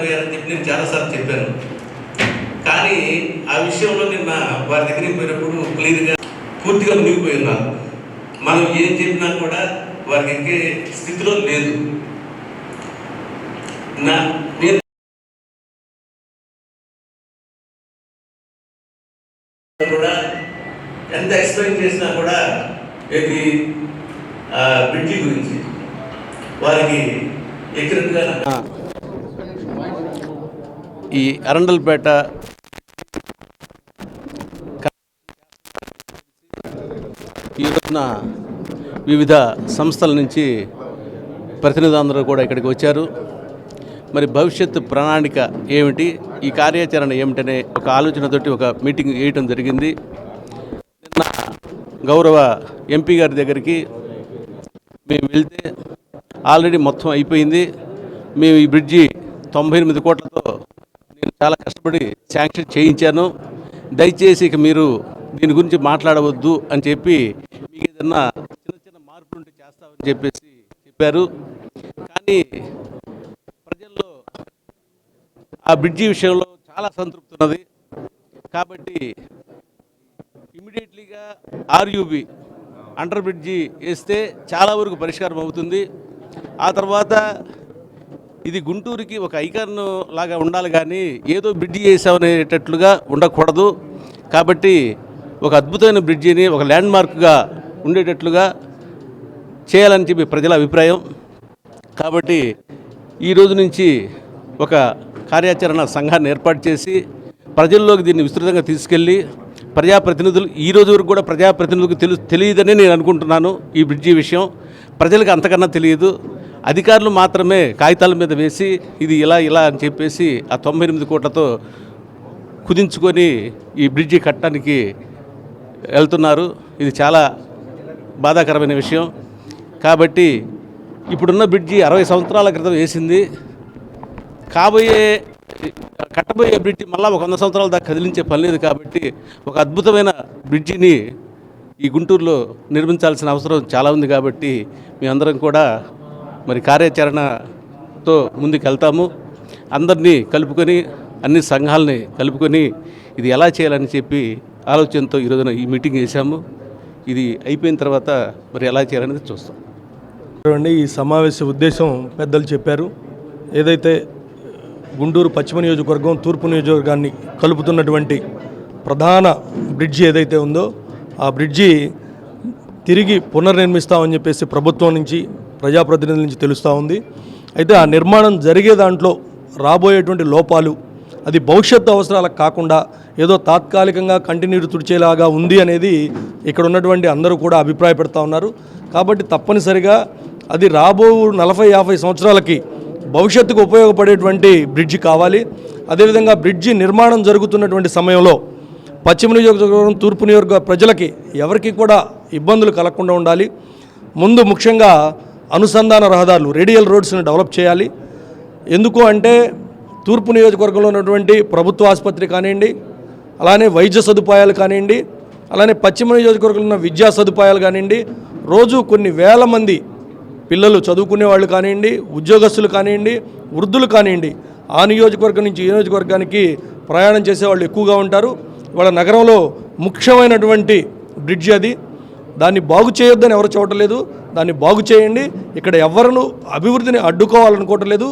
పోయారని చెప్పి నేను చాలాసార్లు చెప్పాను. కానీ ఆ విషయంలో నిన్న వారి దగ్గరికి పోయినప్పుడు క్లియర్గా పూర్తిగా మునిగిపోయి ఉన్నారు. మనం ఏం చెప్పినా కూడా వారికి ఎక్కే స్థితిలో లేదు. నా నేను కూడా ఎంత ఎక్స్ప్లెయిన్ చేసినా కూడా ఇది బ్రిడ్జి గురించి వారికి ఎక్కినట్టుగా ఈ అరండల్పేట ఈ రోజున వివిధ సంస్థల నుంచి ప్రతినిధులందరూ కూడా ఇక్కడికి వచ్చారు. మరి భవిష్యత్తు ప్రణాళిక ఏమిటి? ఈ కార్యాచరణ ఏమిటనే ఒక ఆలోచనతోటి ఒక మీటింగ్ వేయటం జరిగింది. నిన్న గౌరవ ఎంపీ గారి దగ్గరికి మేము వెళ్తే ఆల్రెడీ మొత్తం అయిపోయింది. మేము ఈ బ్రిడ్జి తొంభై ఎనిమిది కోట్లతో చాలా కష్టపడి శాంక్షన్ చేయించాను. దయచేసి ఇక మీరు దీని గురించి మాట్లాడవద్దు అని చెప్పి మీకు ఏదన్నా చిన్న చిన్న మార్పులు ఉంటే చేస్తామని చెప్పేసి చెప్పారు. కానీ ప్రజల్లో ఆ బ్రిడ్జి విషయంలో చాలా సంతృప్తి ఉన్నది. కాబట్టి ఇమీడియట్లీగా ఆర్యూబి అండర్ బ్రిడ్జి వేస్తే చాలా వరకు పరిష్కారం అవుతుంది. ఆ తర్వాత ఇది గుంటూరుకి ఒక ఐకాన్ లాగా ఉండాలి కానీ ఏదో బ్రిడ్జి చేసామనేటట్లుగా ఉండకూడదు. కాబట్టి ఒక అద్భుతమైన బ్రిడ్జిని ఒక ల్యాండ్ మార్క్గా ఉండేటట్లుగా చేయాలని చెప్పి ప్రజల అభిప్రాయం. కాబట్టి ఈ రోజు నుంచి ఒక కార్యాచరణ సంఘాన్ని ఏర్పాటు చేసి ప్రజల్లోకి దీన్ని విస్తృతంగా తీసుకెళ్ళి ప్రజాప్రతినిధులు ఈ రోజు వరకు కూడా ప్రజాప్రతినిధులకు తెలు తెలియదని నేను అనుకుంటున్నాను ఈ బ్రిడ్జి విషయం. ప్రజలకు అంతకన్నా తెలియదు. అధికారులు మాత్రమే కాగితాల మీద వేసి ఇది ఇలా ఇలా అని చెప్పేసి ఆ తొంభై ఎనిమిది కోట్లతో కుదించుకొని ఈ బ్రిడ్జి కట్టడానికి వెళ్తున్నారు. ఇది చాలా బాధాకరమైన విషయం. కాబట్టి ఇప్పుడున్న బ్రిడ్జి అరవై సంవత్సరాల క్రితం వేసింది. కాబోయే కట్టబోయే బ్రిడ్జి మళ్ళీ ఒక వంద సంవత్సరాల దాకా కదిలించే పని లేదు కాబట్టి ఒక అద్భుతమైన బ్రిడ్జిని ఈ గుంటూరులో నిర్మించాల్సిన అవసరం చాలా ఉంది కాబట్టి మేమందరం కూడా మరి కార్యాచరణతో ముందుకెళ్తాము. అందరినీ కలుపుకొని అన్ని సంఘాలని కలుపుకొని ఇది ఎలా చేయాలని చెప్పి ఆలోచనతో ఈరోజున ఈ మీటింగ్ చేశాము. ఇది అయిపోయిన తర్వాత మరి ఎలా చేయాలనేది చూస్తాం. చూడండి ఈ సమావేశ ఉద్దేశం పెద్దలు చెప్పారు. ఏదైతే గుంటూరు పశ్చిమ నియోజకవర్గం తూర్పు నియోజకవర్గాన్ని కలుపుతున్నటువంటి ప్రధాన బ్రిడ్జి ఏదైతే ఉందో ఆ బ్రిడ్జి తిరిగి పునర్నిర్మిస్తామని చెప్పేసి ప్రభుత్వం నుంచి ప్రజాప్రతినిధుల నుంచి తెలుస్తూ ఉంది. అయితే ఆ నిర్మాణం జరిగే దాంట్లో రాబోయేటువంటి లోపాలు అది భవిష్యత్తు అవసరాలకు కాకుండా ఏదో తాత్కాలికంగా కంటిన్యూ తుడిచేలాగా ఉంది అనేది ఇక్కడ ఉన్నటువంటి అందరూ కూడా అభిప్రాయపడతా ఉన్నారు. కాబట్టి తప్పనిసరిగా అది రాబో నలభై యాభై సంవత్సరాలకి భవిష్యత్తుకు ఉపయోగపడేటువంటి బ్రిడ్జి కావాలి. అదేవిధంగా బ్రిడ్జి నిర్మాణం జరుగుతున్నటువంటి సమయంలో పశ్చిమ నియోజకవర్గం తూర్పు నియోజక ప్రజలకి ఎవరికి కూడా ఇబ్బందులు కలగకుండా ఉండాలి. ముందు ముఖ్యంగా అనుసంధాన రహదారులు రేడియల్ రోడ్స్ని డెవలప్ చేయాలి. ఎందుకు అంటే తూర్పు నియోజకవర్గంలో ఉన్నటువంటి ప్రభుత్వ ఆసుపత్రి కానివ్వండి అలానే వైద్య సదుపాయాలు కానివ్వండి అలానే పశ్చిమ నియోజకవర్గంలో ఉన్న విద్యా సదుపాయాలు కానివ్వండి రోజు కొన్ని వేల మంది పిల్లలు చదువుకునే వాళ్ళు కానివ్వండి ఉద్యోగస్తులు కానివ్వండి వృద్ధులు కానివ్వండి ఆ నియోజకవర్గం నుంచి ఈ నియోజకవర్గానికి ప్రయాణం చేసేవాళ్ళు ఎక్కువగా ఉంటారు. వాళ్ళ నగరంలో ముఖ్యమైనటువంటి బ్రిడ్జ్ అది. దాన్ని బాగు చేయొద్దని ఎవరు చూడలేదు దాన్ని బాగు చేయండి. ఇక్కడ ఎవరిను అభివృద్ధిని అడ్డుకోవాలనుకోవటం లేదు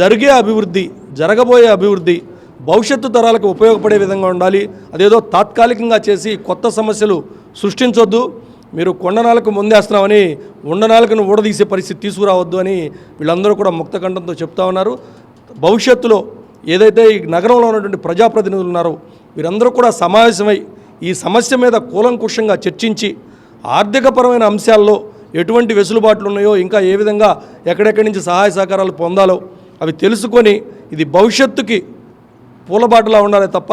జరిగే అభివృద్ధి జరగబోయే అభివృద్ధి భవిష్యత్తు తరాలకు ఉపయోగపడే విధంగా ఉండాలి. అదేదో తాత్కాలికంగా చేసి కొత్త సమస్యలు సృష్టించొద్దు. మీరు కొండనాలకు ముందేస్తున్నామని ఉండనాలకు ఊడదీసే పరిస్థితి తీసుకురావద్దు అని వీళ్ళందరూ కూడా ముక్తకంఠంతో చెప్తా ఉన్నారు. భవిష్యత్తులో ఏదైతే ఈ నగరంలో ఉన్నటువంటి ప్రజాప్రతినిధులు ఉన్నారో వీరందరూ కూడా సమావేశమై ఈ సమస్య మీద కూలంకుషంగా చర్చించి ఆర్థికపరమైన అంశాల్లో ఎటువంటి వెసులుబాట్లు ఉన్నాయో ఇంకా ఏ విధంగా ఎక్కడెక్కడి నుంచి సహాయ సహకారాలు పొందాలో అవి తెలుసుకొని ఇది భవిష్యత్తుకి పూలబాటలా ఉండాలి తప్ప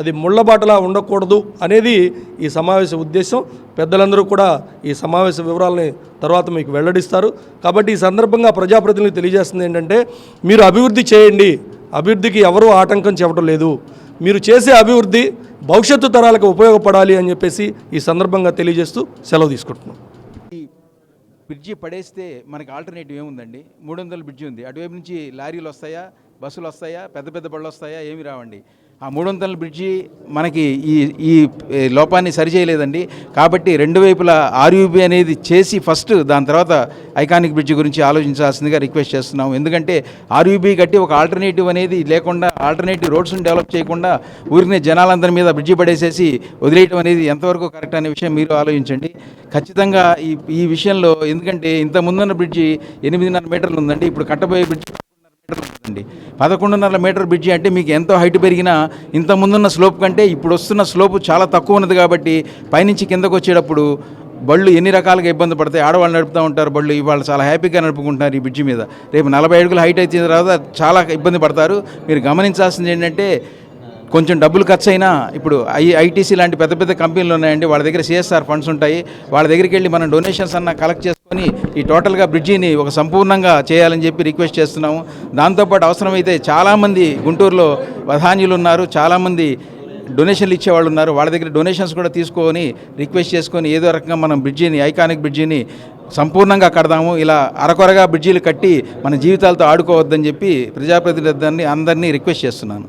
అది ముళ్ళబాటలా ఉండకూడదు అనేది ఈ సమావేశ ఉద్దేశం. పెద్దలందరూ కూడా ఈ సమావేశ వివరాలని తర్వాత మీకు వెల్లడిస్తారు. కాబట్టి ఈ సందర్భంగా ప్రజాప్రతినిధులు తెలియజేస్తుంది ఏంటంటే మీరు అభివృద్ధి చేయండి. అభివృద్ధికి ఎవరూ ఆటంకం చెప్పడం లేదు. మీరు చేసే అభివృద్ధి భవిష్యత్తు తరాలకు ఉపయోగపడాలి అని చెప్పేసి ఈ సందర్భంగా తెలియజేస్తూ సెలవు తీసుకుంటున్నాం. ఈ బ్రిడ్జి పడేస్తే మనకి ఆల్టర్నేటివ్ ఏముందండి? మూడు వందల బ్రిడ్జి ఉంది. అటువైపు నుంచి లారీలు వస్తాయా? బస్సులు వస్తాయా? పెద్ద పెద్ద బళ్ళు వస్తాయా? ఏమి రావండి. ఆ మూడు వందల బ్రిడ్జి మనకి ఈ ఈ లోపాన్ని సరిచేయలేదండి. కాబట్టి రెండు వైపులా ఆర్యూబీ అనేది చేసి ఫస్ట్ దాని తర్వాత ఐకానిక్ బ్రిడ్జి గురించి ఆలోచించాల్సిందిగా రిక్వెస్ట్ చేస్తున్నాం ఎందుకంటే ఆర్యూబీ కట్టి ఒక ఆల్టర్నేటివ్ అనేది లేకుండా ఆల్టర్నేటివ్ రోడ్స్ని డెవలప్ చేయకుండా ఊరినే జనాలందరి మీద బ్రిడ్జి పడేసేసి వదిలేయటం అనేది ఎంతవరకు కరెక్ట్ అనే విషయం మీరు ఆలోచించండి. ఖచ్చితంగా ఈ ఈ విషయంలో ఎందుకంటే ఇంత ముందున్న బ్రిడ్జి ఎనిమిదిన్నర మీటర్లు ఉందండి. ఇప్పుడు కట్టబోయే బ్రిడ్జి అండి పదకొండున్నర మీటర్ బ్రిడ్జి అంటే మీకు ఎంతో హైట్ పెరిగినా ఇంత ముందున్న స్లోప్ కంటే ఇప్పుడు వస్తున్న స్లోప్ చాలా తక్కువ ఉన్నది కాబట్టి పైనుంచి కిందకు వచ్చేటప్పుడు బళ్ళు ఎన్ని రకాలుగా ఇబ్బంది పడతాయి ఆడవాళ్ళు నడుపుతూ ఉంటారు బళ్ళు ఇవాళ చాలా హ్యాపీగా నడుపుకుంటున్నారు ఈ బ్రిడ్జి మీద. రేపు నలభై అడుగులు హైట్ అయిన తర్వాత చాలా ఇబ్బంది పడతారు. మీరు గమనించాల్సింది ఏంటంటే కొంచెం డబ్బులు ఖర్చు అయినా ఇప్పుడు ఐ ఐటీసీ లాంటి పెద్ద పెద్ద కంపెనీలు ఉన్నాయండి. వాళ్ళ దగ్గర సిఎస్ఆర్ ఫండ్స్ ఉంటాయి. వాళ్ళ దగ్గరికి వెళ్ళి మనం డొనేషన్స్ అన్న కలెక్ట్ చేసి చేసుకొని ఈ టోటల్గా బ్రిడ్జిని ఒక సంపూర్ణంగా చేయాలని చెప్పి రిక్వెస్ట్ చేస్తున్నాము. దాంతోపాటు అవసరమైతే చాలామంది గుంటూరులో వధాన్యులు ఉన్నారు చాలామంది డొనేషన్లు ఇచ్చేవాళ్ళు ఉన్నారు. వాళ్ళ దగ్గర డొనేషన్స్ కూడా తీసుకొని రిక్వెస్ట్ చేసుకొని ఏదో రకంగా మనం బ్రిడ్జిని ఐకానిక్ బ్రిడ్జిని సంపూర్ణంగా కడదాము. ఇలా అరకొరగా బ్రిడ్జీలు కట్టి మన జీవితాలతో ఆడుకోవద్దని చెప్పి ప్రజాప్రతినిధులని అందరినీ రిక్వెస్ట్ చేస్తున్నాను.